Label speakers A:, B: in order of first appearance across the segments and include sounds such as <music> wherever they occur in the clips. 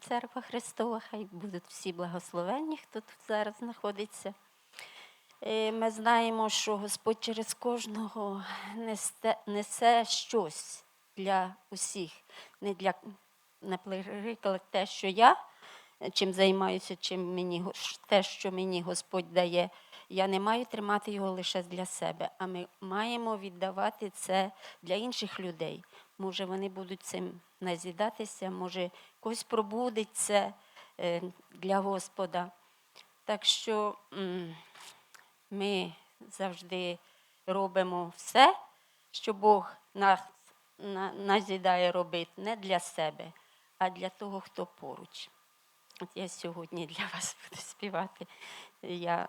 A: Церква Христова, хай будуть всі благословенні, хто тут зараз знаходиться. Е, Ми знаємо, що Господь через кожного несе, щось для усіх. Не для, наприклад, те, що я чим займаюся, чим мені те, що мені Господь дає. Я не маю тримати його лише для себе, а ми маємо віддавати це для інших людей. Може, вони будуть цим назідатися, може, когось пробудить це е, для Господа. Так що ми завжди робимо все, що Бог нас на- назідає робити не для себе, а для того, хто поруч. От я сьогодні для вас <laughs> буду співати. Я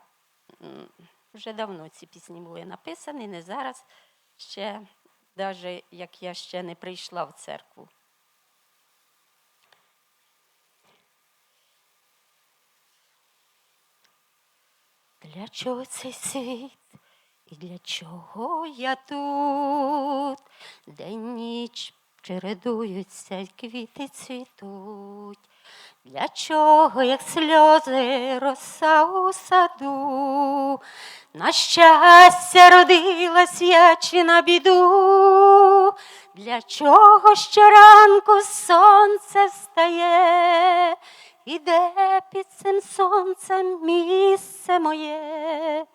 A: вже давно ці пісні були написані, не зараз, ще, навіть як я ще не прийшла в церкву. Для чого цей світ? І для чого я тут? День ніч чередуються, квіти цвітуть. Для чого, як сльози, роса у саду? На щастя родилась я чи на біду? Для чого щоранку сонце встає? І де під цим сонцем місце моє?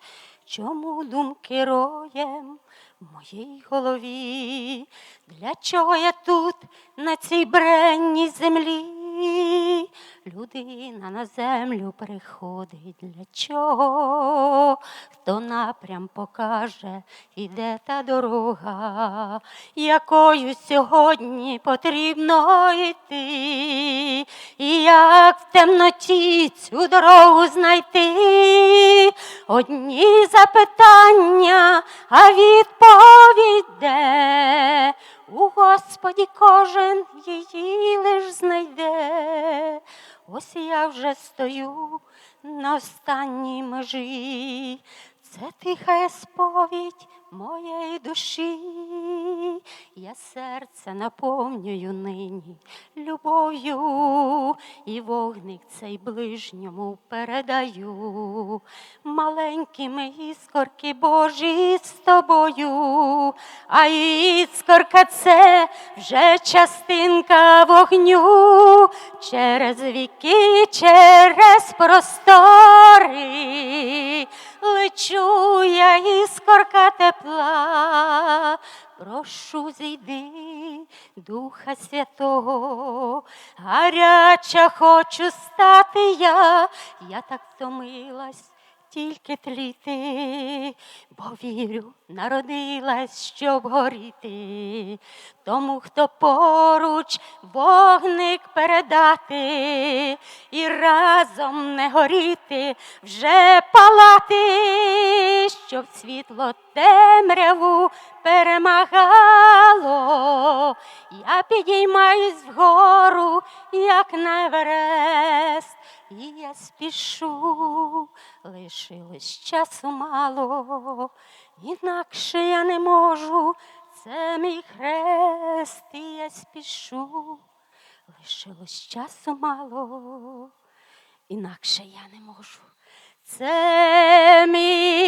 A: Чому думки роєм моїй голові? Для чого я тут, на цій бренній землі? Людина на землю приходить. Для чого? Хто напрям покаже, іде та дорога, якою сьогодні потрібно йти, і як в темноті цю дорогу знайти? Одні запитання, а відповідь де? У Господі кожен її лиш знайде. Ось я вже стою на останній межі. Це тиха сповідь моєї душі. Я серце наповнюю нині любов'ю, і вогник цей ближньому передаю. Маленькими іскорки Божі з тобою, а іскорка це вже частинка вогню через віки, через простори. Лечу я іскорка тепла, прошу зійди Духа Святого, гаряча хочу стати я, я так втомилась. Тільки тліти, бо вірю, народилась, щоб горіти, тому, хто поруч вогник передати, і разом не горіти, вже палати, щоб світло темряву перемагало. Я підіймаюсь вгору, як на Еверест, і я спішу, лишилось часу мало, інакше я не можу, це мій хрест, і я спішу, лишилось часу мало, інакше я не можу. Це мій